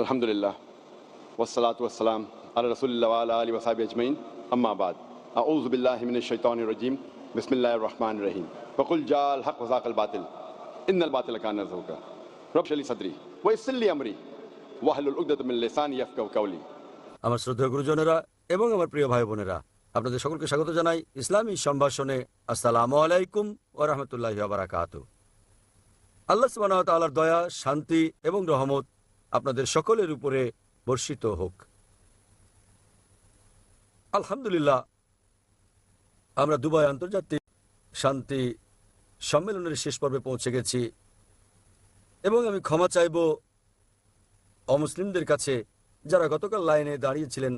আলহামদুলিল্লাহ ওসালাত ওয়াসালাম আল্লাহ রসুল্লাহ আল্লাহ আলী ওসাহাবি আজমাইন আম্মাবাদ আউজবিল্লাহ মিন শৈতান রজিম বিসমিল্লাহ রহমান রহিম বকুল জাল হক ওজাকল বাতিল ইন্নাল বাতিল কান জহুকা রব শলি সদরি ওয়াইসল্লি আমরি ওয়াহলুল উকদাত মিন লিসানি ইয়াফকাহু কাওলি আমার শ্রদ্ধেয় গুরুজনেরা এবং আমার প্রিয় ভাই বোনেরা আপনাদের সকলকে স্বাগত জানাই ইসলামী সম্ভাষণে। আসসালামু আলাইকুম ও রহমতুল্লাহ বারাকাত আল্লাহ সুবাহ তাল্লার দয়া, শান্তি এবং রহমত আপনাদের সকলের উপরে বর্ষিত হোক। আলহামদুলিল্লাহ, আমরা দুবাই আন্তর্জাতিক শান্তি সম্মেলনের শেষ পর্বে পৌঁছে গেছি এবং আমি ক্ষমা চাইব অমুসলিমদের কাছে যারা গতকাল লাইনে দাঁড়িয়েছিলেন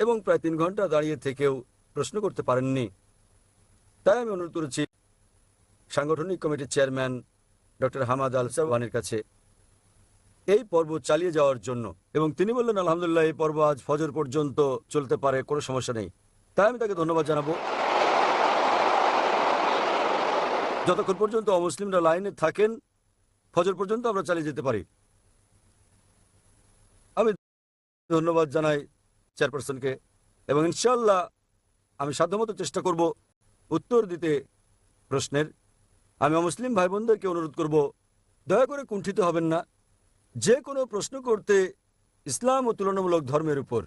এবং প্রায় তিন ঘণ্টা দাঁড়িয়ে থেকেও প্রশ্ন করতে পারেননি। তাই আমি অনুরোধ করেছি সাংগঠনিক কমিটির চেয়ারম্যান ডক্টর হামাদ আল সাওয়ানের কাছে এই পর্ব চালিয়ে যাওয়ার জন্য। এবং তিনি বললেন, আলহামদুলিল্লাহ, এই পর্ব আজ ফজর পর্যন্ত চলতে পারে, কোনো সমস্যা নেই। তাই আমি তাকে ধন্যবাদ জানাব। যতক্ষণ পর্যন্ত অমুসলিমরা লাইনে থাকেন, ফজর পর্যন্ত আমরা চালিয়ে যেতে পারি। আমি ধন্যবাদ জানাই চেয়ারপারসনকে, এবং ইনশাল্লাহ আমি সাধ্যমতো চেষ্টা করব উত্তর দিতে প্রশ্নের। আমি মুসলিম ভাই বোনদেরকে অনুরোধ করব, দয়া করে কুণ্ঠিত হবেন না। যে কোনো প্রশ্ন করতে ইসলাম ও তুলনামূলক ধর্মের উপর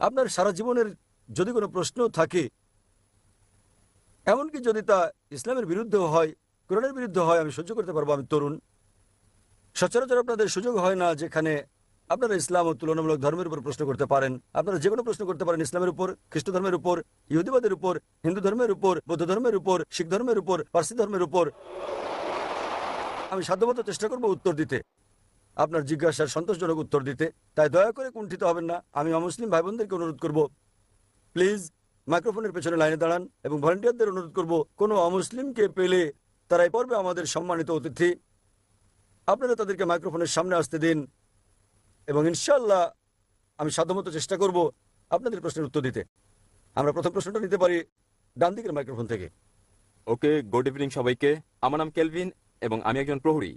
আপনার সারা জীবনের যদি কোনো প্রশ্ন থাকে, এমনকি যদি তা ইসলামের বিরুদ্ধে হয়, কোরআনের বিরুদ্ধে হয়, আমি সহ্য করতে পারব, আমি তরুণ। সচরাচর আপনাদের সুযোগ হয় না যেখানে আপনারা ইসলাম ও তুলনামূলক ধর্মের উপর প্রশ্ন করতে পারেন। আপনারা যে কোনো প্রশ্ন করতে পারেন ইসলামের উপর, খ্রিস্ট ধর্মের উপর, ইহুদিবাদের উপর, হিন্দু ধর্মের উপর, বৌদ্ধ ধর্মের উপর, শিখ ধর্মের উপর, পার্সি ধর্মের উপর। আমি সাধ্যমতো চেষ্টা করব উত্তর দিতে। আপনার জিজ্ঞাসার সন্তোষজনক উত্তর দিতে। তাই দয়া করে কুণ্ঠিত হবেন না। আমি অমুসলিম ভাই বোনদেরকে অনুরোধ করব, প্লিজ মাইক্রোফোনের পেছনে লাইনে দাঁড়ান এবং ভলেন্টিয়ারদের অনুরোধ করব, কোনো অমুসলিমকে পেলে তারা এই পর্বে আমাদের সম্মানিত অতিথি, আপনারা তাদেরকে মাইক্রোফোনের সামনে আসতে দিন এবং ইনশাল্লাহ আমি সাধ্যমতো চেষ্টা করব আপনাদের প্রশ্নের উত্তর দিতে। আমরা প্রথম প্রশ্নটা নিতে পারি ডান দিকের মাইক্রোফোন থেকে। ওকে, গুড ইভিনিং সবাইকে। আমার নাম কেলভিন এবং আমি একজন প্রহরী।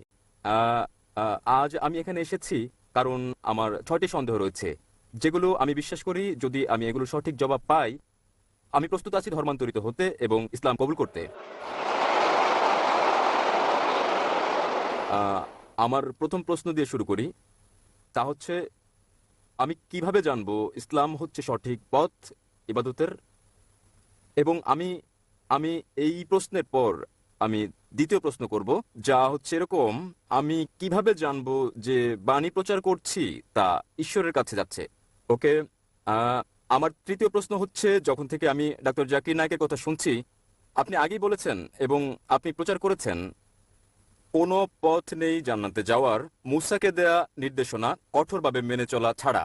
আজ আমি এখানে এসেছি কারণ আমার ছয়টি সন্দেহ রয়েছে। যেগুলো আমি বিশ্বাস করি যদি আমি এগুলো সঠিক জবাব পাই, আমি প্রস্তুত আছি ধর্মান্তরিত হতে এবং ইসলাম কবুল করতে। আমার প্রথম প্রশ্ন দিয়ে শুরু করি। তা হচ্ছে, আমি কীভাবে জানব ইসলাম হচ্ছে সঠিক পথ, ইবাদতের? এবং আমি আমি এই প্রশ্নের পর আমি দ্বিতীয় প্রশ্ন করব, যা হচ্ছে এরকম, আমি কীভাবে জানব যে বাণী প্রচার করছি তা ঈশ্বরের কাছে যাচ্ছে? ওকে আমার তৃতীয় প্রশ্ন হচ্ছে, যখন থেকে আমি ডাক্তার জাকির নায়কের কথা শুনছি, আপনি আগেই বলেছেন এবং আপনি প্রচার করেছেন, কোনো পথ নেই জান্নাতে যাওয়ার, মুসাকে দেয়া নির্দেশনা কঠোরভাবে মেনে চলা ছাড়া।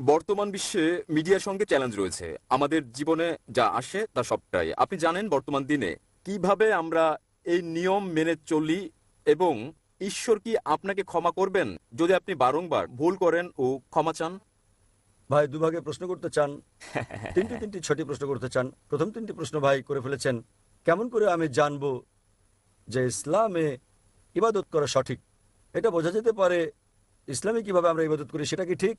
বর্তমান বিশ্বে মিডিয়ার সঙ্গে চ্যালেঞ্জ রয়েছে, আমাদের জীবনে যা আসে তা সবটাই। আপনি জানেন বর্তমান দিনে কীভাবে আমরা এই নিয়ম মেনে চলি এবং ঈশ্বর কি আপনাকে ক্ষমা করবেন? যদি আপনি বারংবার ভুল করেন ও ক্ষমা চান? ভাই দুভাগে প্রশ্ন করতে চান। তিনটি তিনটি ছটি প্রশ্ন করতে চান। প্রথম তিনটি প্রশ্ন ভাই করে ফেলেছেন কেমন করে আমি জানব যে ইসলামে ইবাদত করা সঠিক? এটা বোঝা যেতে পারে ইসলামে কীভাবে আমরা ইবাদত করি সেটা কি ঠিক?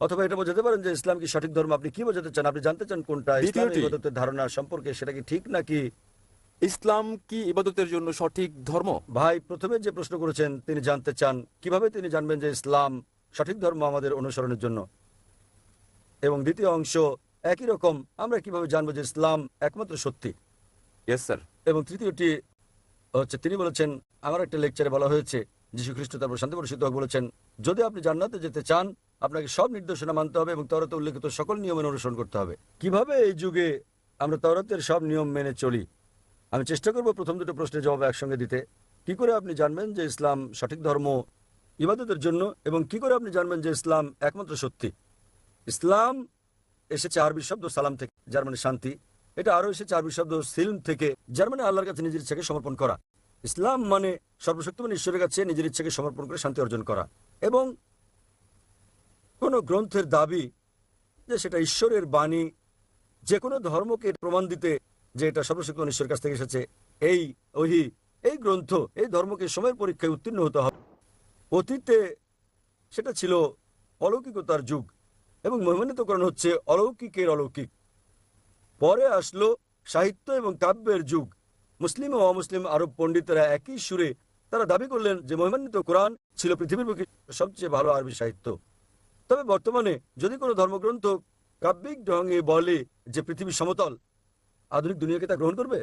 অথবা এটা বোঝাতে পারেন যে ইসলাম কি সঠিক ধর্ম? আপনি কি বোঝাতে চান? আপনি জানতে চান কোনটা? ইসলামে। ইবাদতের ধারণা সম্পর্কে সেটা কি ঠিক নাকি ইসলাম কি ইবাদতের জন্য সঠিক ধর্ম? ভাই প্রথমে যে প্রশ্ন করেছেন তিনি জানতে চান কীভাবে তিনি জানবেন যে ইসলাম সঠিক ধর্ম আমাদের অনুসরণের জন্য? এবং দ্বিতীয় অংশ একই রকম আমরা কীভাবে জানব যে ইসলাম একমাত্র সত্যি? ইয়েস স্যার এবং তৃতীয়টি হচ্ছে তিনি বলেছেন আমার একটা লেকচারে বলা হয়েছে যীশু খ্রিস্ট তারপর শান্তি হোক বলেছেন যদি আপনি জান্নাতে যেতে চান আপনাকে সব নির্দেশনা মানতে হবে এবং তরতে উল্লেখিত সকল নিয়মের অনুসরণ করতে হবে। কীভাবে এই যুগে আমরা তরতের সব নিয়ম মেনে চলি? আমি চেষ্টা করব প্রথম দুটো প্রশ্নের জবাব একসঙ্গে দিতে। কি করে আপনি জানবেন যে ইসলাম সঠিক ধর্ম, ইবাদতের জন্য, এবং কি করে আপনি জানবেন যে ইসলাম একমাত্র সত্যি? ইসলাম এসেছে আরবি শব্দ সালাম থেকে যার মানে শান্তি। এটা আরও এসেছে আরবি শব্দ সিলম থেকে যার মানে আল্লাহর কাছে নিজের ইচ্ছাকে সমর্পণ করা। ইসলাম মানে সর্বশক্তিমান ঈশ্বরের কাছে নিজের ইচ্ছাকে সমর্পণ করে শান্তি অর্জন করা। এবং কোন গ্রন্থের দাবি যে সেটা ঈশ্বরের বাণী, যে কোনো ধর্মকে প্রমাণ দিতে যে এটা সর্বশক্তিমান ঈশ্বরের কাছ থেকে এসেছে, এই ওহি, এই গ্রন্থ, এই ধর্মকে সময়ের পরীক্ষায় উত্তীর্ণ হতে হবে। অতীতে সেটা ছিল অলৌকিকতার যুগ এবং মহিমান্বিতকরণ হচ্ছে অলৌকিকের অলৌকিক। পরে আসলো সাহিত্য এবং কাব্যের যুগ। মুসলিম ও অমুসলিম আরব পণ্ডিতেরা একই সুরে তারা দাবি করলেন যে মহিমান্বিত কোরআন ছিল পৃথিবীর বুকে সবচেয়ে ভালো আরবি সাহিত্য। তবে বর্তমানে যদি কোনো ধর্মগ্রন্থ কাব্যিক ঢঙ্গে বলে যে পৃথিবী সমতল আধুনিক দুনিয়াকে তা গ্রহণ করবে?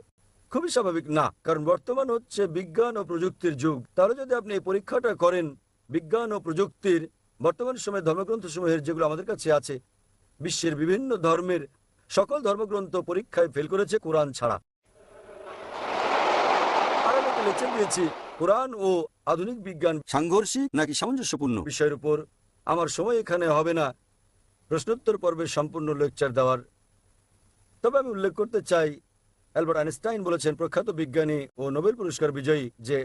খুবই স্বাভাবিক। না, কারণ বর্তমান হচ্ছে বিজ্ঞান ও প্রযুক্তির যুগ। তাহলে যদি আপনি এই পরীক্ষাটা করেন, বিজ্ঞান ও প্রযুক্তির বর্তমান সময়ে ধর্মগ্রন্থ সমূহের যেগুলো আমাদের কাছে আছে, বিশ্বের বিভিন্ন ধর্মের সকল ধর্মগ্রন্থ পরীক্ষায় ফেল করেছে কোরআন ছাড়া। আমি দিয়েছি, কোরআন ও আধুনিক বিজ্ঞান সাংঘর্ষিক নাকি সামঞ্জস্যপূর্ণ? বিষয়ের উপর। আমার সময় এখানে হবে না। প্রশ্নোত্তর পর্বে সম্পূর্ণ লেকচার দেওয়ার তবে আমি উল্লেখ করতে চাই, অ্যালবার্ট আইনস্টাইন বলেছেন প্রখ্যাত বিজ্ঞানী ও নোবেল পুরস্কার বিজয়ী যে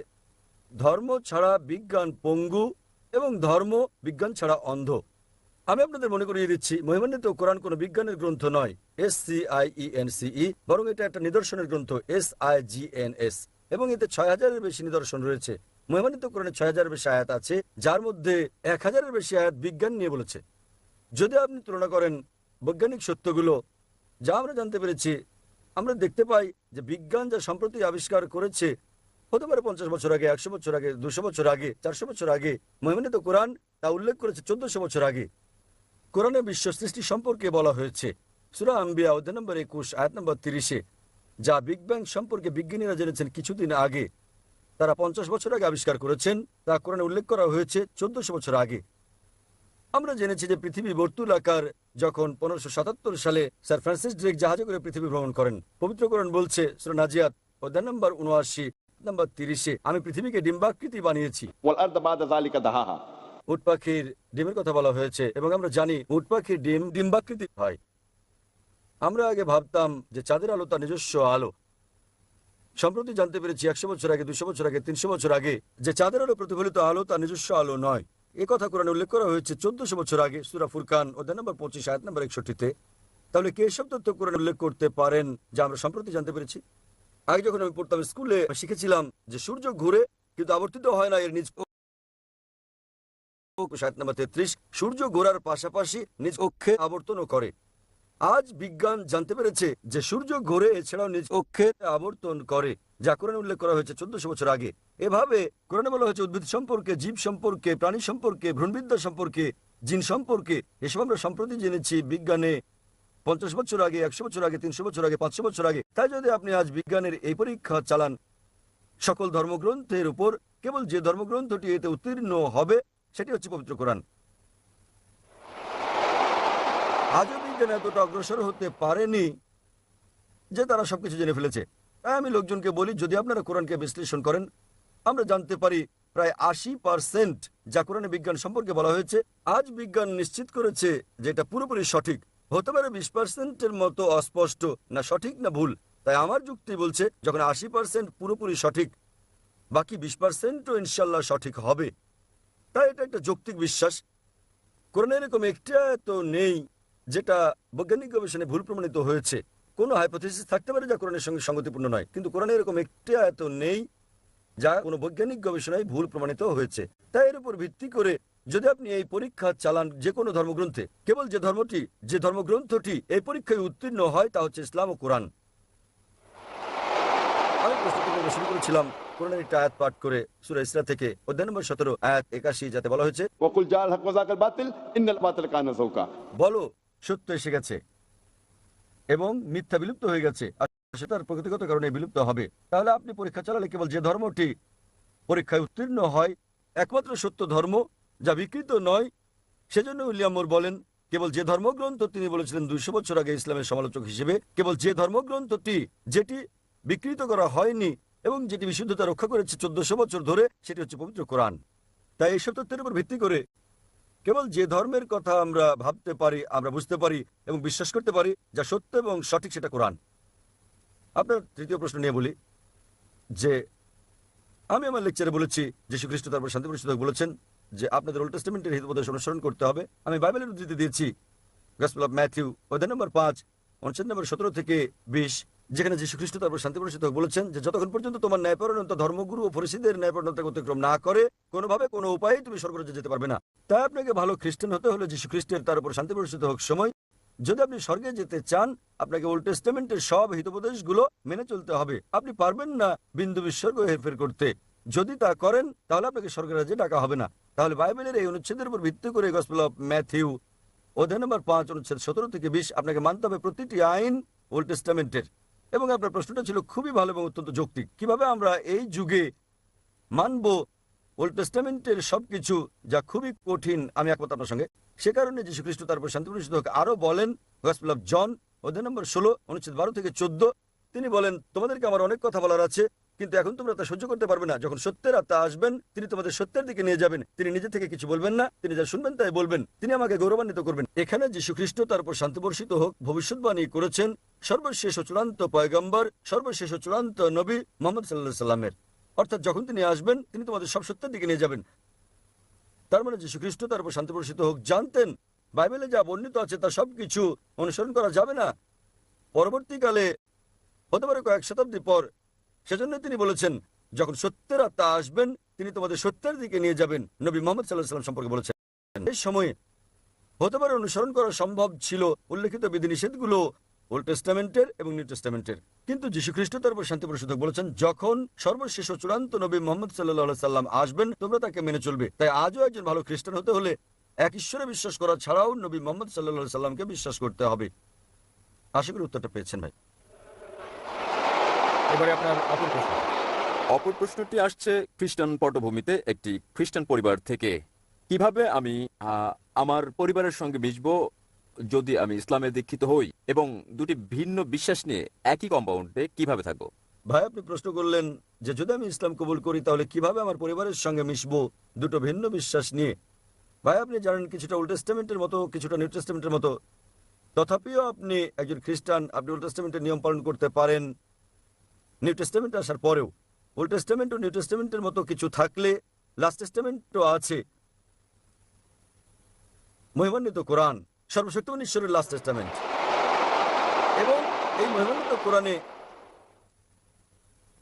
ধর্ম ছাড়া বিজ্ঞান পঙ্গু এবং ধর্ম বিজ্ঞান ছাড়া অন্ধ। আমি আপনাদের মনে করিয়ে দিচ্ছি, মহিমান্বিত কোরআন কোনো বিজ্ঞানের গ্রন্থ নয়, S C I E N C E বরং এটা একটা নিদর্শনের গ্রন্থ, S I G N S, এবং এতে ছয় হাজারের বেশি নিদর্শন রয়েছে। মহিমান্বিত কোরআনে ছয় হাজারের বেশি আয়াত আছে, যার মধ্যে এক হাজারের বেশি আয়াত বিজ্ঞান নিয়ে বলেছে। যদি আপনি তুলনা করেন বৈজ্ঞানিক সত্যগুলো যা আমরা জানতে পেরেছি, আমরা দেখতে পাই যে বিজ্ঞান যা সম্প্রতি আবিষ্কার করেছে, হতে পারে পঞ্চাশ বছর আগে, একশো বছর আগে, দুশো বছর আগে, চারশো বছর আগে মহিমানিত কোরআন তা উল্লেখ করেছে চোদ্দশো বছর আগে। কোরআনে বিশ্ব সৃষ্টি সম্পর্কে বলা হয়েছে। সুরা আম্বিয়া অধ্যায় নম্বর একুশ, আয়াত নম্বর তিরিশে, যা বিগ ব্যাং সম্পর্কে বিজ্ঞানীরা জেনেছেন কিছুদিন আগে। তারা পঞ্চাশ বছর আগে আবিষ্কার করেছেন, তা কোরআনে উল্লেখ করা হয়েছে চোদ্দশো বছর আগে। আমরা জেনেছি যে পৃথিবী বর্তুল আকার যখন পনেরোশো সাতাত্তর সালে স্যার ফ্রান্সিস ড্রেক জাহাজে করে পৃথিবী ভ্রমণ করেন। পবিত্রকরণ বলছে সুরনাজিয়াত অধ্যায় নম্বর উনআশি নম্বর তিরিশে আমি পৃথিবীকে ডিম্বাকৃতি বানিয়েছি। উট পাখির ডিমের কথা বলা হয়েছে এবং আমরা জানি উট পাখির ডিম ডিম্বাকৃতি হয়। আমরা আগে ভাবতাম যে চাঁদের আলো তার নিজস্ব আলো। সম্প্রতি জানতে পেরেছি একশো বছর আগে দুশো বছর আগে তিনশো বছর আগে যে চাঁদের আলো প্রতিফলিত আলো তার নিজস্ব আলো নয়। এ কথা কোরআনে উল্লেখ করা হয়েছে, চোদ্দশো বছর আগে সুরা ফুরকান, অধ্যায় নম্বর পঁচিশ, আয়াত নম্বর একষট্টিতে। তাহলে কে সব তথ্য কোরআন উল্লেখ করতে পারেন যা আমরা সম্প্রতি জানতে পেরেছি? আগে যখন আমি পড়তাম স্কুলে শিখেছিলাম যে সূর্য ঘুরে কিন্তু আবর্তিত হয় না, এর নিজ সাত নম্বর তেত্রিশ সূর্য ঘোরার পাশাপাশি নিজ অক্ষে আবর্তনও করে। আজ বিজ্ঞান জানতে পেরেছে যে সূর্য ঘোরে, এছাড়াও নিজ অক্ষে আবর্তন করে, যা কোরআনে উল্লেখ করা হয়েছে চোদ্দশো বছর আগে। এভাবে কোরআনে বলা হয়েছে, উদ্ভিদ সম্পর্কে, জীব সম্পর্কে, প্রাণী সম্পর্কে, ভ্রূণবিদ্যা সম্পর্কে, জিন সম্পর্কে, এসব আমরা সম্প্রতি জেনেছি বিজ্ঞানে পঞ্চাশ বছর আগে, একশো বছর আগে, তিনশো বছর আগে, পাঁচশো বছর আগে। তাই যদি আপনি আজ বিজ্ঞানের এই পরীক্ষা চালান, সকল ধর্মগ্রন্থের উপর, কেবল যে ধর্মগ্রন্থটি এতে উত্তীর্ণ হবে, সেটি হচ্ছে পবিত্র কোরআন। আজও বিজ্ঞান এতটা অগ্রসর হতে পারেনি যে তারা সবকিছু জেনে ফেলেছে। তাই আমি লোকজনকে বলি, যদি আপনারা কোরআনকে বিশ্লেষণ করেন, আমরা জানতে পারি প্রায় আশি পার্সেন্ট যা কোরআনে বিজ্ঞান সম্পর্কে বলা হয়েছে, আজ বিজ্ঞান নিশ্চিত করেছে যে এটা পুরোপুরি সঠিক। হতে পারে বিশ পার্সেন্টের মতো অস্পষ্ট না সঠিক না ভুল। তাই আমার যুক্তি বলছে, যখন আশি পার্সেন্ট পুরোপুরি সঠিক, বাকি বিশ পার্সেন্টও ইনশাল্লাহ সঠিক হবে। তাই এটা একটা যৌক্তিক বিশ্বাস। কোরআনে এরকম একটা তো নেই। যেটা বৈজ্ঞানিক গবেষণায় ভুল প্রমাণিত হয়েছে। কোনো হাইপোথিসিস থাকতে পারে যা কোরআনের সঙ্গে সঙ্গতিপূর্ণ নয়। কিন্তু কোরআনে এরকম একটি আয়ত নেই যা কোনো বৈজ্ঞানিক গবেষণায় ভুল প্রমাণিত হয়েছে। তাই এর উপর ভিত্তি করে যদি আপনি এই পরীক্ষা চালান যে কোনো ধর্মগ্রন্থে কেবল যে ধর্মটি যে ধর্মগ্রন্থটি এই পরীক্ষায় উত্তীর্ণ হয় তা হচ্ছে ইসলাম ও কোরআন। আমি প্রস্তুতি শুরু করেছিলাম কোরআনের একটা আয়াত পাঠ করে সুরা ইসরা থেকে অধ্যায় নম্বর সতেরো আয়াত একাশি যাতে বলা হয়েছে বলো সত্য এসে গেছে এবং মিথ্যা বিলুপ্ত হয়ে গেছে। আর সেটার প্রকৃতিগত কারণে বিলুপ্ত হবে। তাহলে আপনি পরীক্ষা চালালে কেবল যে ধর্মটি পরীক্ষায় উত্তীর্ণ হয় একমাত্র সত্য ধর্ম যা বিকৃত নয়। সেজন্য উইলিয়াম মোর বলেন, কেবল যে ধর্মগ্রন্থ তিনি বলেছিলেন দুইশো বছর আগে ইসলামের সমালোচক হিসেবে, কেবল যে ধর্মগ্রন্থটি যেটি বিকৃত করা হয়নি এবং যেটি বিশুদ্ধতা রক্ষা করেছে চোদ্দশো বছর ধরে, সেটি হচ্ছে পবিত্র কোরআন। তাই এইসব তথ্যের উপর ভিত্তি করে কেবল যে ধর্মের কথা আমরা ভাবতে পারি, আমরা বুঝতে পারি এবং বিশ্বাস করতে পারি যা সত্য এবং সঠিক সেটা কোরআন। আপনার তৃতীয় প্রশ্ন নিয়ে বলি, যে আমি আমার লেকচারে বলেছি, যীশু খ্রিস্ট তারপর শান্তি পরিষদক বলেছেন যে আপনাদের ওল্ড টেস্টামেন্টের হিতোপদেশ অনুসরণ করতে হবে। আমি বাইবেলের উদ্ধৃতি দিয়েছি গসপেল অফ ম্যাথিউ অধ্যায় নম্বর পাঁচ, অনুচ্ছেদ নম্বর সতেরো থেকে বিশ। যেখানে যীশু খ্রিস্ট তারপর শান্তি প্রতিষ্ঠিত বলেছেন যে যতক্ষণ পর্যন্ত তোমার ন্যায়পরণতা ধর্মগুরু ও ফরিসিদের ন্যায়পরণতা অতিক্রম না করে, কোনোভাবে কোনো উপায়ে তুমি স্বর্গরাজ্যে যেতে পারবে না। তাই আপনাকে ভালো খ্রিস্টান হতে হলে যীশু খ্রিস্টের তার উপর শান্তি প্রতিষ্ঠিত হোক সময়। যদি আপনি স্বর্গে যেতে চান, আপনাকে ওল্ড টেস্টামেন্টের সব হিতোপদেশগুলো মেনে চলতে হবে। আপনি পারবেন না বিন্দু বিসর্গ হেরফের করতে। যদি তা করেন, তাহলে আপনাকে স্বর্গের স্বর্গরাজ্যে ডাকা হবে না। তাহলে বাইবেলের এই অনুচ্ছেদের উপর ভিত্তি করে গসপেল অফ ম্যাথিউ অধ্যায় নম্বর পাঁচ, অনুচ্ছেদ সতেরো থেকে বিশ আপনাকে মানতে হবে প্রতিটি আইন ওল্ড টেস্টামেন্টের। এবং আপনার প্রশ্নটা ছিল খুবই ভালো এবং অত্যন্ত যৌক্তিক। কীভাবে আমরা এই যুগে মানব ওল্ড টেস্টামেন্টের সবকিছু যা খুবই কঠিন, আমি একমত আপনার সঙ্গে, সে কারণে যীশু খ্রিস্ট তারপর শান্তিপূর্ণ হোক। আরও বলেন গসপেল অফ জন অধ্যায় নম্বর ষোলো, অনুচ্ছেদ বারো থেকে চোদ্দ, তিনি বলেন, তোমাদেরকে আমার অনেক কথা বলার আছে। কিন্তু এখন তোমরা তা সহ্য করতে পারবে না। যখন সত্যের আত্মা আসবেন, তিনি তোমাদের সত্যের দিকে নিয়ে যাবেন। তিনি নিজে থেকে কিছু বলবেন না, তিনি যা শুনবেন তাই বলবেন। তিনি আমাকে গৌরবান্বিত করবেন। এখানে যীশু খ্রিস্ট তার উপর শান্তি বর্ষিত হোক, ভবিষ্যৎবাণী করেছেন সর্বশেষ চূড়ান্ত পয়গম্বর, সর্বশেষ চূড়ান্ত নবী মোহাম্মদ সাল্লাহ সাল্লামের অর্থাৎ যখন তিনি আসবেন, তিনি তোমাদের সব সত্যের দিকে নিয়ে যাবেন। তার মানে যীশু খ্রিস্ট তার উপর শান্তি বর্ষিত হোক, জানতেন, বাইবেলে যা বর্ণিত আছে তা সবকিছু অনুসরণ করা যাবে না। পরবর্তীকালে, হতে পারে কয়েক শতাব্দী পর সেজন্য তিনি বলেছেন, যখন সত্যের আত্মা আসবেন, তিনি তোমাদের সত্যের দিকে নিয়ে যাবেন। নবী মোহাম্মদ সাল্লাহ সাল্লাম সম্পর্কে বলেছেন। এই সময়ে হতে পারে অনুসরণ করা সম্ভব ছিল উল্লেখিত বিধিনিষেধগুলো ওল্ড টেস্টামেন্টের এবং নিউ টেস্টামেন্টের। কিন্তু যীশু খ্রিস্ট তার উপর শান্তি প্রসূতক বলেছেন, যখন সর্বশেষ ও চূড়ান্ত নবী মোহাম্মদ সাল্লাহ সাল্লাম আসবেন, তোমরা তাকে মেনে চলবে। তাই আজও একজন ভালো খ্রিস্টান হতে হলে এক ঈশ্বরে বিশ্বাস করা ছাড়াও নবী মোহাম্মদ সাল্লাহ সাল্লামকে বিশ্বাস করতে হবে। আশা করি উত্তরটা পেয়েছেন ভাই। এবারে আপনার অপর প্রশ্ন। অপর প্রশ্নটি আসছে খ্রিস্টান পটভূমিতে একটি খ্রিস্টান পরিবার থেকে। কীভাবে আমি আমার পরিবারের সঙ্গে মিশব যদি আমি ইসলামে দীক্ষিত হই? এবং দুটি ভিন্ন বিশ্বাস নিয়ে একই কম্পাউন্ডে কীভাবে থাকব? ভাই আপনি প্রশ্ন করলেন যে যদি আমি ইসলাম কবুল করি তাহলে কীভাবে আমার পরিবারের সঙ্গে মিশবো? দুটো ভিন্ন বিশ্বাস নিয়ে। ভাই আপনি জানেন কিছুটা ওল্ড টেস্টামেন্টের মতো কিছুটা নিউ টেস্টামেন্টের মতো। তথাপিও আপনি একজন খ্রিস্টান আপনি ওল্ড টেস্টামেন্টের নিয়ম পালন করতে পারেন। নিউ টেস্টামেন্ট আসার পরেও ওল্ড টেস্টামেন্ট ও নিউ টেস্টামেন্টের মতো কিছু থাকলে লাস্ট টেস্টামেন্টও আছে। মহিমান্বিত কোরআন, সর্বশক্তিমান ঈশ্বরের লাস্ট টেস্টামেন্ট এবং এই মহিমান্বিত কোরআনে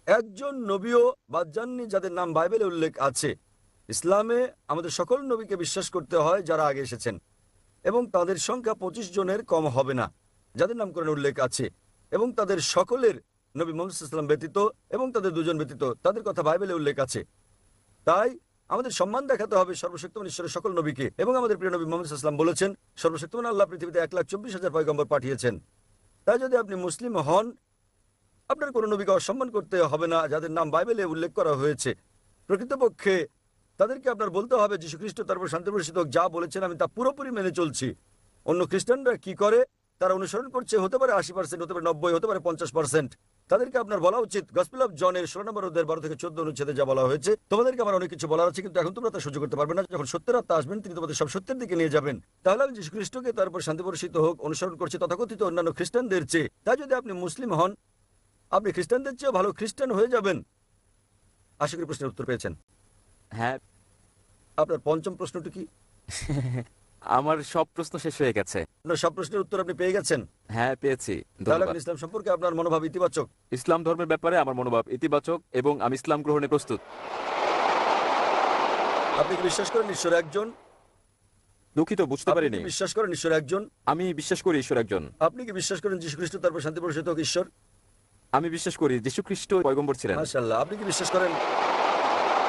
একজন নবীও বাদ যাননি যাদের নাম বাইবেলে উল্লেখ আছে। ইসলামে আমাদের সকল নবীকে বিশ্বাস করতে হয় যারা আগে এসেছেন। এবং তাদের সংখ্যা পঁচিশ জনের কম হবে না, যাদের নাম করে উল্লেখ আছে। এবং তাদের সকলের নবী মোহাম্মদ ইসলাম ব্যতীত এবং তাদের দুজন ব্যতীত, তাদের কথা বাইবেলে উল্লেখ আছে। তাই আমাদের সম্মান দেখাতে হবে সর্বশক্তিমান ঈশ্বরের সকল নবীকে এবং আমাদের প্রিয় নবী মোহাম্মদ ইসলাম বলেছেন, সর্বশক্তিমান আল্লাহ পৃথিবীতে এক লাখ চব্বিশ হাজার পয়গম্বর পাঠিয়েছেন। তাই যদি আপনি মুসলিম হন, আপনার কোনো নবীকে অসম্মান করতে হবে না, যাদের নাম বাইবেলে উল্লেখ করা হয়েছে। প্রকৃতপক্ষে তাদেরকে আপনার বলতে হবে যীশু খ্রিস্ট তারপর শান্তি প্রসিদ্ধ যা বলেছেন আমি তা পুরোপুরি মেনে চলছি। অন্য খ্রিস্টানরা কি করে? তারা অনুসরণ করছে হতে পারে আশি পার্সেন্ট হতে পারে নব্বই হতে পারে পঞ্চাশ পার্সেন্ট তাদেরকে আপনার বলা উচিত গসপিল অফ জনের ষোলো নম্বর অধ্যায়ের বারো থেকে চোদ্দ অনুচ্ছেদে যা বলা হয়েছে তোমাদেরকে আমার অনেক কিছু বলার আছে কিন্তু এখন তোমরা তা সহ্য করতে পারবে না। যখন সত্যের আত্মা আসবেন তিনি তোমাদের সব সত্যের দিকে নিয়ে যাবেন। তাহলে আমি যীশু খ্রিস্টকে তারপর শান্তি বর্ষিত হোক অনুসরণ করছে তথাকথিত অন্যান্য খ্রিস্টানদের চেয়ে। তাই যদি আপনি মুসলিম হন আপনি খ্রিস্টানদের চেয়েও ভালো খ্রিস্টান হয়ে যাবেন। আশা করি প্রশ্নের উত্তর পেয়েছেন। হ্যাঁ। আপনার পঞ্চম প্রশ্নটি কি? আমার সব প্রশ্ন শেষ হয়ে গেছে। আপনার সব প্রশ্নের উত্তর আপনি পেয়ে গেছেন। হ্যাঁ পেয়েছি। তাহলে আপনি ইসলাম সম্পর্কে আপনার মনোভাব ইতিবাচক। ইসলাম ধর্মের ব্যাপারে আমার মনোভাব ইতিবাচক এবং আমি ইসলাম গ্রহণে প্রস্তুত। আপনি কি বিশ্বাস করেন ঈশ্বর একজন? দুঃখিত বুঝতে পারিনি। বিশ্বাস করেন ঈশ্বর একজন? আমি বিশ্বাস করি ঈশ্বর একজন। আপনি কি বিশ্বাস করেন যীশু খ্রিস্ট তারপর শান্তি পরিষদ হোক ঈশ্বর? আমি বিশ্বাস করি যীশু খ্রিস্ট পয়গম্বর ছিলেন। মাশাআল্লাহ। আপনি কি বিশ্বাস করেন?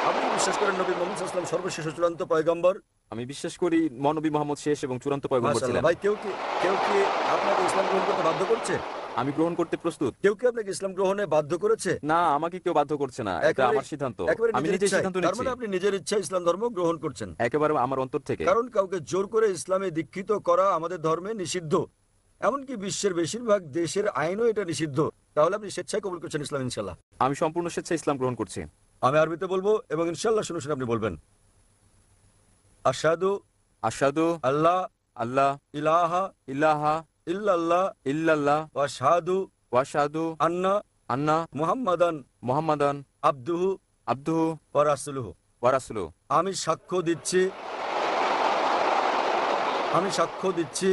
আপনি বিশ্বাস করেন নবী মোহাম্মদ সাল্লাম সর্বশেষ চূড়ান্ত পয়গম্বর? আমি বিশ্বাস করি মহানবী মোহাম্মদ শেষ এবং চূড়ান্ত পয়গম্বর ছিলেন। ভাই কেউ কি কেউ কি আপনাকে ইসলাম গ্রহণ করতে বাধ্য করছে? আমি গ্রহণ করতে প্রস্তুত। কেউ কি আপনাকে ইসলাম গ্রহণে বাধ্য করেছে? না আমাকে কেউ বাধ্য করছে না এটা আমার সিদ্ধান্ত। আমি নিজে। সিদ্ধান্ত তার নিচ্ছি। মানে আপনি নিজের ইচ্ছা ইসলাম ধর্ম গ্রহণ করছেন। একেবারে আমার অন্তর থেকে। কারণ কাউকে জোর করে ইসলামে দীক্ষিত করা আমাদের ধর্মে নিষিদ্ধ। এমনকি বিশ্বের বেশিরভাগ দেশের আইনও এটা নিষিদ্ধ। তাহলে আপনি স্বেচ্ছায় কবুল করছেন ইসলাম ইনশাল্লাহ আমি সম্পূর্ণ স্বেচ্ছায় ইসলাম গ্রহণ করছি। আমি আরবিতে বলব এবং ইনশাল্লাহ শুনে শুনে আপনি বলবেন। আসাদু আসাদু আল্লাহ আল্লাহ ইলাহা ইল্লাহা ইল্লাল্লাহ ইল্লাল্লাহ ওয়াশহাদু ওয়াশাদু আন্না আন্না মুহাম্মাদান মোহাম্মদান আব্দুহু আব্দুহু ওয়া রাসূলুহু ওয়ারাসুলু আমি সাক্ষ্য দিচ্ছি আমি সাক্ষ্য দিচ্ছি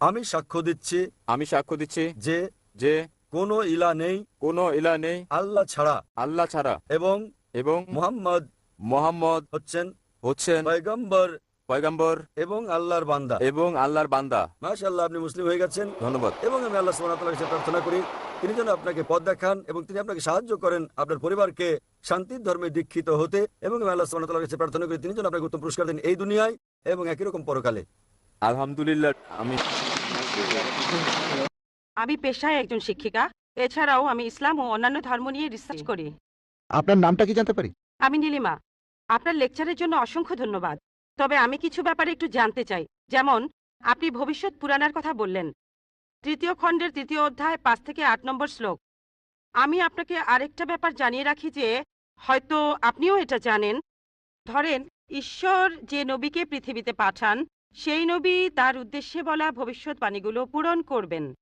আমি সাক্ষ্য দিচ্ছি আমি সাক্ষ্য দিচ্ছি যে যে কোনো ইলা নেই কোনো ইলা নেই আল্লাহ ছাড়া আল্লাহ ছাড়া এবং এবং মুহাম্মদ মোহাম্মদ হচ্ছেন হচ্ছেন পয়গম্বর পয়গাম্বর এবং আল্লাহর বান্দা। এবং আল্লাহর বান্দা। মাশাআল্লাহ আপনি মুসলিম হয়ে গেছেন। ধন্যবাদ। এবং আমি আল্লাহ সুবহানাহু ওয়া তাআলার কাছে প্রার্থনা করি তিনি যেন আপনাকে পথ দেখান এবং তিনি আপনাকে সাহায্য করেন আপনার পরিবারকে শান্তির ধর্মে দীক্ষিত হতে। এবং আমি আল্লাহ সুবহানাহু কাছে প্রার্থনা করি তিনি যেন আপনাকে উত্তম পুরস্কার দেন এই দুনিয়ায় এবং একই রকম পরকালে। আলহামদুলিল্লাহ আমি আমি পেশায় একজন শিক্ষিকা। এছাড়াও আমি ইসলাম ও অন্যান্য ধর্ম নিয়ে রিসার্চ করি। আপনার নামটা কি জানতে পারি? আমি নীলিমা। আপনার লেকচারের জন্য অসংখ্য ধন্যবাদ। তবে আমি কিছু ব্যাপারে একটু জানতে চাই। যেমন, আপনি ভবিষ্যৎ পুরাণের কথা বললেন। তৃতীয় খণ্ডের তৃতীয় অধ্যায় পাঁচ থেকে আট নম্বর শ্লোক। আমি আপনাকে আরেকটা ব্যাপার জানিয়ে রাখি যে, হয়তো আপনিও এটা জানেন। ধরেন, ঈশ্বর যে নবীকে পৃথিবীতে পাঠান, সেই নবী তার উদ্দেশ্যে বলা ভবিষ্যৎবাণীগুলো পূরণ করবেন।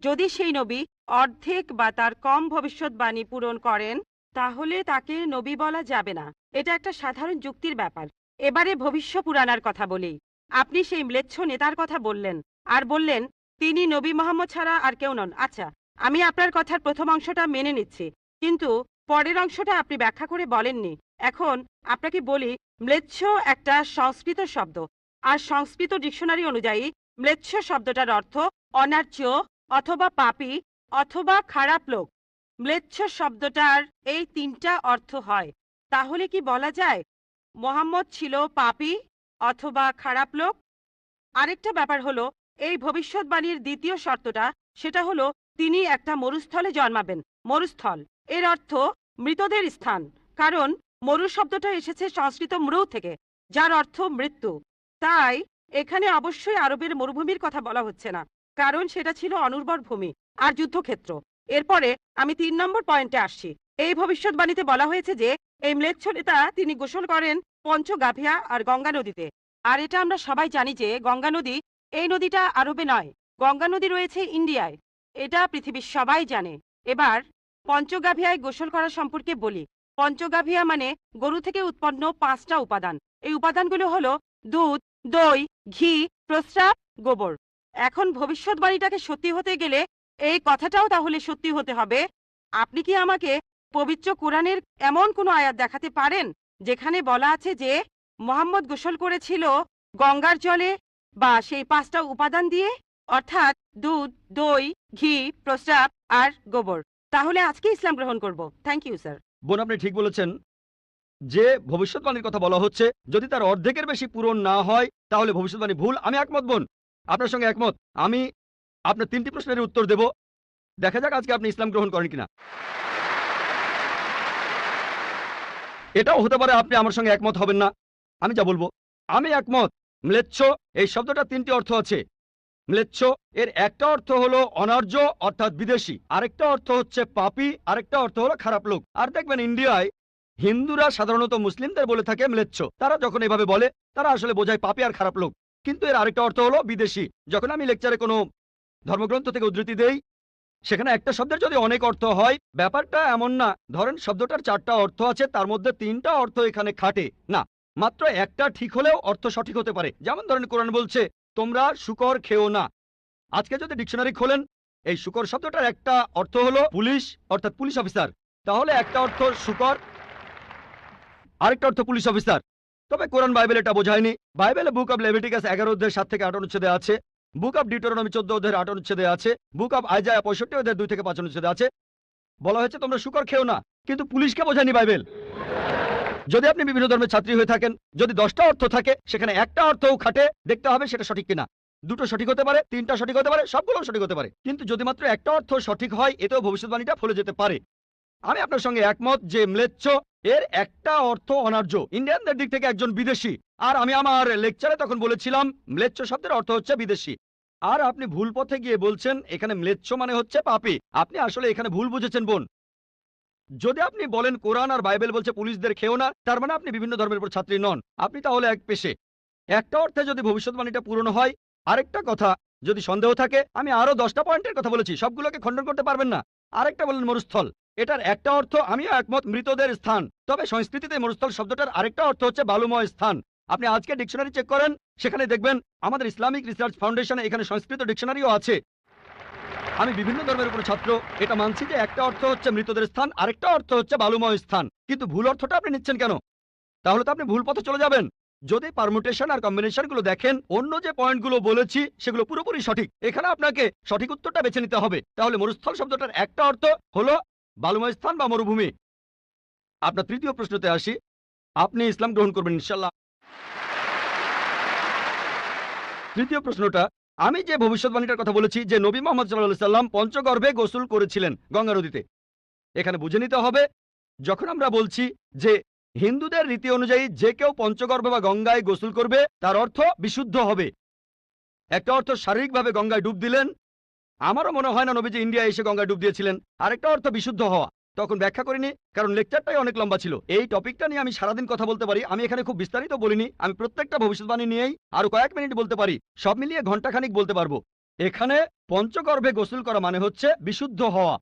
যদি সেই নবী অর্ধেক বা তার কম ভবিষ্যৎবাণী পূরণ করেন তাহলে তাকে নবী বলা যাবে না। এটা একটা সাধারণ যুক্তির ব্যাপার। এবারে ভবিষ্য পুরাণার কথা বলি। আপনি সেই ম্লেচ্ছ নেতার কথা বললেন আর বললেন, তিনি নবী মোহাম্মদ ছাড়া আর কেউ নন। আচ্ছা আমি আপনার কথার প্রথম অংশটা মেনে নিচ্ছি। কিন্তু পরের অংশটা আপনি ব্যাখ্যা করে বলেননি। এখন আপনাকে বলি, ম্লেচ্ছ একটা সংস্কৃত শব্দ। আর সংস্কৃত ডিকশনারি অনুযায়ী, ম্লেচ্ছ শব্দটার অর্থ অনার্য অথবা পাপী অথবা খারাপ লোক। ম্লেচ্ছ শব্দটার এই তিনটা অর্থ হয়। তাহলে কি বলা যায়, মোহাম্মদ ছিল পাপি অথবা খারাপ লোক? আরেকটা ব্যাপার হলো, এই ভবিষ্যৎবাণীর দ্বিতীয় শর্তটা, সেটা হলো, তিনি একটা মরুস্থলে জন্মাবেন, মরুস্থল। এর অর্থ, মৃতদের স্থান। কারণ, মরু শব্দটা এসেছে সংস্কৃত মৃ থেকে, যার অর্থ মৃত্যু। তাই, এখানে অবশ্যই আরবের মরুভূমির কথা বলা হচ্ছে না। কারণ সেটা ছিল অনুর্বর ভূমি আর যুদ্ধক্ষেত্র। এরপরে আমি তিন নম্বর পয়েন্টে আসছি। এই ভবিষ্যৎবাণীতে বলা হয়েছে যে, এই ম্লেচ্ছ নেতা তিনি গোসল করেন পঞ্চগাভিয়া আর গঙ্গা নদীতে। আর এটা আমরা সবাই জানি যে, গঙ্গা নদী এই নদীটা আরবে নয়, গঙ্গা নদী রয়েছে ইন্ডিয়ায়। এটা পৃথিবীর সবাই জানে। এবার পঞ্চগাভিয়ায় গোসল করা সম্পর্কে বলি। পঞ্চগাভিয়া মানে গরু থেকে উৎপন্ন পাঁচটা উপাদান। এই উপাদানগুলো হলো দুধ, দই, ঘি, প্রস্রাব, গোবর। এখন ভবিষ্যৎবাণীটাকে সত্যি হতে গেলে এই কথাটাও তাহলে সত্যি হতে হবে। আপনি কি আমাকে পবিত্র কোরআনের এমন কোনো আয়াত দেখাতে পারেন, যেখানে বলা আছে যে মোহাম্মদ গোসল করেছিল গঙ্গার জলে বা সেই পাঁচটা উপাদান দিয়ে? অর্থাৎ দুধ, দই, ঘি, প্রস্রাব আর গোবর। তাহলে আজকে ইসলাম গ্রহণ করব। থ্যাংক ইউ স্যার বোন, আপনি ঠিক বলেছেন। যে ভবিষ্যৎবাণীর কথা বলা হচ্ছে, যদি তার অর্ধেকের বেশি পূরণ না হয়, তাহলে ভবিষ্যৎবাণী ভুল। আমি একমত, বোন। আপনার সঙ্গে একমত। আমি আপনার তিনটি প্রশ্নের উত্তর দেব। দেখা যাক আজকে আপনি ইসলাম গ্রহণ করেন কিনা। এটাও হতে পারে আপনি আমার সঙ্গে একমত হবেন না। আমি যা বলব, আমি একমত। ম্লেচ্ছ, এই শব্দটা তিনটি অর্থ আছে। ম্লেচ্ছ, এর একটা অর্থ হলো অনার্য, অর্থাৎ বিদেশি। আরেকটা অর্থ হচ্ছে পাপি, আরেকটা অর্থ হলো খারাপ লোক। আর দেখবেন ইন্ডিয়ায় হিন্দুরা সাধারণত মুসলিমদের বলে থাকে ম্লেচ্ছ। তারা যখন এভাবে বলে, তারা আসলে বোঝায় পাপি আর খারাপ লোক। কিন্তু এর আরেকটা অর্থ হলো বিদেশি। যখন আমি লেকচারে কোনো ধর্মগ্রন্থ থেকে উদ্ধৃতি দেই। সেখানে একটা শব্দের যদি অনেক অর্থ হয়, ব্যাপারটা এমন না। ধরেন শব্দটার চারটা অর্থ আছে, তার মধ্যে তিনটা অর্থ এখানে খাটে। না, মাত্র একটা ঠিক হলেও অর্থ সঠিক হতে পারে। যেমন ধরেন কোরআন বলছে, তোমরা শুকর খেও না। আজকে যদি ডিকশনারি খোলেন, এই শুকর শব্দটার একটা অর্থ হলো পুলিশ, অর্থাৎ পুলিশ অফিসার। তাহলে একটা অর্থ শুকর, আরেকটা অর্থ পুলিশ অফিসার। তবে কোরআন বাইবেল এটা বোঝায়নি। বাইবেলে বুক অব লেভিটিকাস এগারো সাত থেকে আট অনুচ্ছেদে আছে বুক অব ডিটোরনমি চোদ্দ অধ্যায়ের আট অনুচ্ছেদে আছে বুক অব আইজায়া পঁয়ষট্টি অধ্যায়ের দুই থেকে পাঁচ অনুচ্ছেদে আছে। বলা হয়েছে, তোমরা শুকর খেও না, কিন্তু পুলিশকে বোঝায়নি বাইবেল। যদি আপনি বিভিন্ন ধর্মের ছাত্রী হয়ে থাকেন, যদি দশটা অর্থ থাকে, সেখানে একটা অর্থও খাটে, দেখতে হবে সেটা সঠিক কিনা। দুটো সঠিক হতে পারে, তিনটা সঠিক হতে পারে সবগুলো সঠিক হতে পারে। কিন্তু যদি মাত্র একটা অর্থ সঠিক হয়, এতেও ভবিষ্যৎবাণীটা ফলে যেতে পারে। আমি আপনার সঙ্গে একমত যে ম্লেচ্ছ এর একটা অর্থ অনার্য। ইন্ডিয়ানদের দিক থেকে একজন বিদেশি। আর আমি আমার লেকচারে তখন বলেছিলাম, ম্লেচ্ছ শব্দের অর্থ হচ্ছে বিদেশি। আর আপনি ভুল পথে গিয়ে বলছেন, এখানে ম্লেচ্ছ মানে হচ্ছে পাপি। আপনি আসলে এখানে ভুল বুঝেছেন, বোন। যদি আপনি বলেন কোরআন আর বাইবেল বলছে পুলিশদের খেও না, তার মানে আপনি বিভিন্ন ধর্মের উপর ছাত্রী নন। আপনি তাহলে এক পেশে। একটা অর্থে যদি ভবিষ্যৎবাণীটা পূরণ হয়, আরেকটা কথা যদি সন্দেহ থাকে, আমি আরও দশটা পয়েন্টের কথা বলেছি, সবগুলোকে খণ্ডন করতে পারবেন না। আরেকটা বলেন মরুস্থল। এটার একটা অর্থ, আমিও একমত, মৃতদের স্থান। তবে সংস্কৃতিতে মরুস্থল শব্দটার আরেকটা অর্থ হচ্ছে বালুময় স্থান। আপনি আজকে ডিকশনারি চেক করেন, সেখানে দেখবেন আমাদের ইসলামিক রিসার্চ ফাউন্ডেশনে এখানে সংস্কৃত ডিকশনারিও আছে। আমি বিভিন্ন ধর্মের উপর ছাত্র, এটা মানছি যে একটা অর্থ হচ্ছে মৃতদের স্থান, আরেকটা অর্থ হচ্ছে বালুময় স্থান। কিন্তু ভুল অর্থটা আপনি নিচ্ছেন কেন? তাহলে তো আপনি ভুল পথে চলে যাবেন। যদি পারমুটেশন আর কম্বিনেশনগুলো দেখেন, অন্য যে পয়েন্টগুলো বলেছি, সেগুলো পুরোপুরি সঠিক। এখানে আপনাকে সঠিক উত্তরটা বেছে নিতে হবে। তাহলে মরুস্থল শব্দটার একটা অর্থ হলো বালুময় স্থান বা মরুভূমি। আপনার তৃতীয় প্রশ্নতে আসি। আপনি ইসলাম গ্রহণ করবেন ইনশাল্লাহ তৃতীয় প্রশ্নটা, আমি যে ভবিষ্যৎবাণীটার কথা বলেছি, যে নবী মোহাম্মদ সাল্লাহ সাল্লাম পঞ্চগর্ভে গোসল করেছিলেন গঙ্গা নদীতে। এখানে বুঝে নিতে হবে, যখন আমরা বলছি যে হিন্দুদের রীতি অনুযায়ী যে কেউ পঞ্চগর্ভ বা গঙ্গায় গোসল করবে, তার অর্থ বিশুদ্ধ হবে। একটা অর্থ শারীরিকভাবে গঙ্গায় ডুব দিলেন। আমারও মনে হয় না নবীজি ইন্ডিয়া এসে গঙ্গায় ডুব দিয়েছিলেন। আরেকটা অর্থ বিশুদ্ধ হওয়া। তখন ব্যাখ্যা করিনি, কারণ লেকচারটাই অনেক লম্বা ছিল। এই টপিকটা নিয়ে আমি সারাদিন কথা বলতে পারি, আমি এখানে খুব বিস্তারিত বলিনি। আমি প্রত্যেকটা ভবিষ্যৎবাণী নিয়েই আরও কয়েক মিনিট বলতে পারি। সব মিলিয়ে ঘন্টাখানিক বলতে পারব। এখানে পঞ্চগর্ভে গোসল করা মানে হচ্ছে বিশুদ্ধ হওয়া।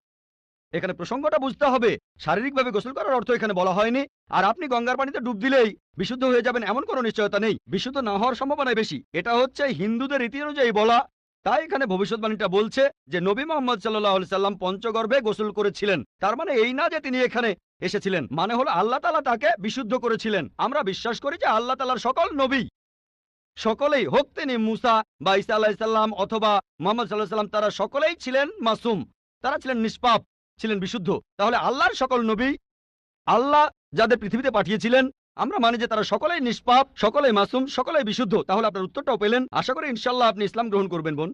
এখানে প্রসঙ্গটা বুঝতে হবে। শারীরিকভাবে গোসল করার অর্থ এখানে বলা হয়নি। আর আপনি গঙ্গার পানিতে ডুব দিলেই বিশুদ্ধ হয়ে যাবেন এমন কোনো নিশ্চয়তা নেই। বিশুদ্ধ না হওয়ার সম্ভাবনা বেশি। এটা হচ্ছে হিন্দুদের রীতি অনুযায়ী বলা। তাই এখানে ভবিষ্যৎবাণীটা বলছে যে নবী মোহাম্মদ সাল্লাহ সাল্লাম পঞ্চগর্ভে গোসল করেছিলেন। তার মানে এই না যে তিনি এখানে এসেছিলেন। মানে হলো আল্লাহ তালা তাকে বিশুদ্ধ করেছিলেন। আমরা বিশ্বাস করি যে আল্লাহ তালার সকল নবী, সকলেই হোক তিনি মুসা বা ইসা আলাহিসাল্লাম অথবা মোহাম্মদ সাল্লাহ সাল্লাম, তারা সকলেই ছিলেন মাসুম। তারা ছিলেন নিষ্পাপ। ছিলেন বিশুদ্ধ, তাহলে আল্লাহর সকল নবী, আল্লাহ যাদের পৃথিবীতে পাঠিয়েছিলেন, আমরা মানি যে তারা সকলেই নিষ্পাপ, সকলেই মাসুম, সকলেই বিশুদ্ধ, তাহলে আপনার উত্তরটাও পেলেন। আশা করি ইনশাল্লাহ আপনি ইসলাম গ্রহণ করবেন বোন।